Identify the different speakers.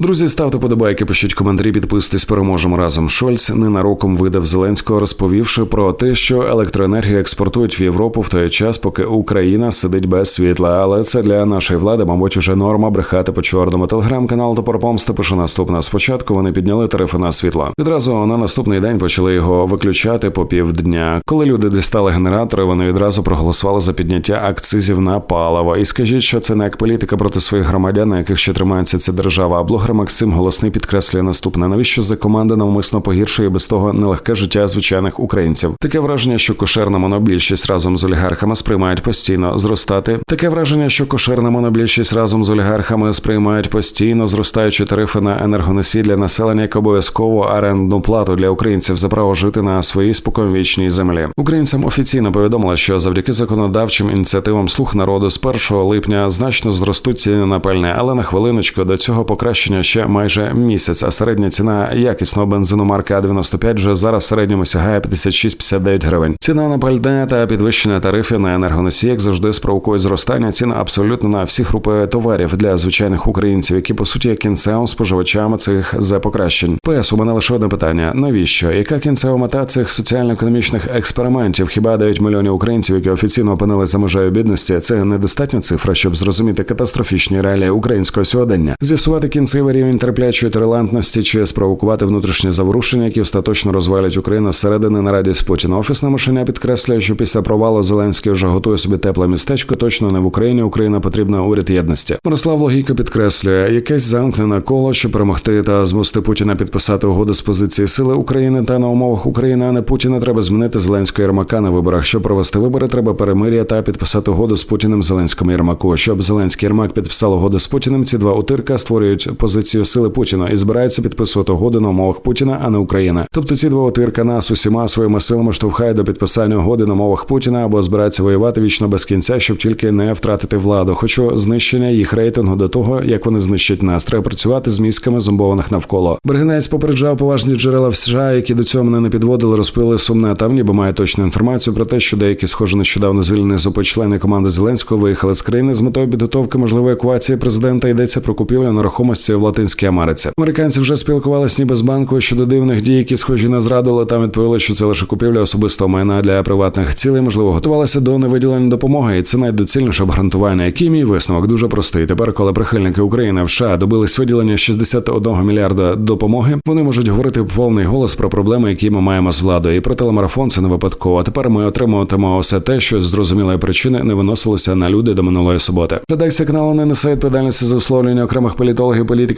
Speaker 1: Друзі, ставте подобайки, пишіть коментарі, підписуйтесь, переможемо разом. Шольц ненароком видав Зеленського, розповівши про те, що електроенергію експортують в Європу в той час, поки Україна сидить без світла. Але це для нашої влади, мабуть, уже норма брехати по чорному. Телеграм-канал Топор Помсти пише наступне. Спочатку вони підняли тарифи на світло. Відразу на наступний день почали його виключати по півдня. Коли люди дістали генератори, вони відразу проголосували за підняття акцизів на паливо. І скажіть, що це не як політика проти своїх громадян, на яких ще тримається ця держава. А блогер Максим Голосний підкреслює наступне: навіщо за команда навмисно погіршує без того нелегке життя звичайних українців? Таке враження, що кошерна монобільшість разом з олігархами сприймають постійно зростати. Таке враження, що кошерна монобільшість разом з олігархами сприймають постійно зростаючі тарифи на енергоносії для населення як обов'язково орендну плату для українців за право жити на своїй споконвічній землі. Українцям офіційно повідомили, що завдяки законодавчим ініціативам слух народу з 1 липня значно зростуть ціни на пальне, але на хвилиночку до цього покращення ще майже місяць. А середня ціна якісного бензину марки А 95 вже зараз в середньому сягає 56-59 гривень. Ціна на пальне та підвищення тарифів на енергоносії, як завжди, спровокує зростання цін абсолютно на всі групи товарів для звичайних українців, які по суті кінцевим споживачами цих за покращень. ПС у мене лише одне питання: навіщо? Яка кінцева мета цих соціально-економічних експериментів? Хіба 9 мільйонів українців, які офіційно опинилися за межею бідності, це недостатня цифра, щоб зрозуміти катастрофічні реалії українського сьогодення, з'ясувати кінцевий рівень терплячої толерантності чи спровокувати внутрішні заворушення, які остаточно розвалять Україну зсередини на радість Путіна. Офісна машиня підкреслює, що після провалу Зеленський вже готує собі тепле містечко. Точно не в Україні. Україна потрібна уряд єдності. Мирослав Логійко підкреслює якесь замкнене коло, щоб перемогти та змусити Путіна підписати угоду з позиції сили України та на умовах України, а не Путіна. Треба змінити Зеленського Єрмака на виборах. Щоб провести вибори, треба перемир'я та підписати угоду з Путіним Зеленському Єрмаку. Щоб Зеленський Єрмак підписав угоду з Путіним, ці два утирка створюють позицію сили Путіна і збираються підписувати угоду на умовах Путіна, а не України. Тобто ці два утирка нас усіма своїми силами штовхають до підписання угоди на умовах Путіна або збираються воювати вічно без кінця, щоб тільки не втратити владу. Хочу знищення їх рейтингу до того, як вони знищать нас. Треба працювати з мізками зомбованих навколо. Бергенець попереджав поважні джерела в США, які до цього мене не підводили, розпили сумне. Там ніби має точну інформацію про те, що деякі, схоже, нещодавно звільнені з команди Зеленського виїхали з країни з метою підготовки можливої евакуації президента. Йдеться про купівлю нерухомості в Латинській Америці. Американці вже спілкувалися ніби з банкою щодо дивних дій, які схожі на зраду, але там відповіли, що це лише купівля особистого майна для приватних цілей. Можливо, готувалися до невиділення допомоги, і це найдоцільніше обґрунтування. Який мій висновок дуже простий. Тепер, коли прихильники України в США добились виділення 61 мільярда допомоги, вони можуть говорити повний голос про проблеми, які ми маємо з владою. І про телемарафон це не випадково. Тепер ми отримуватимемо все те, що з зрозумілої причини не виносилося на люди до минулої суботи. Редакція каналу не несе відповідальності за висловлення окремих політологів, політиків,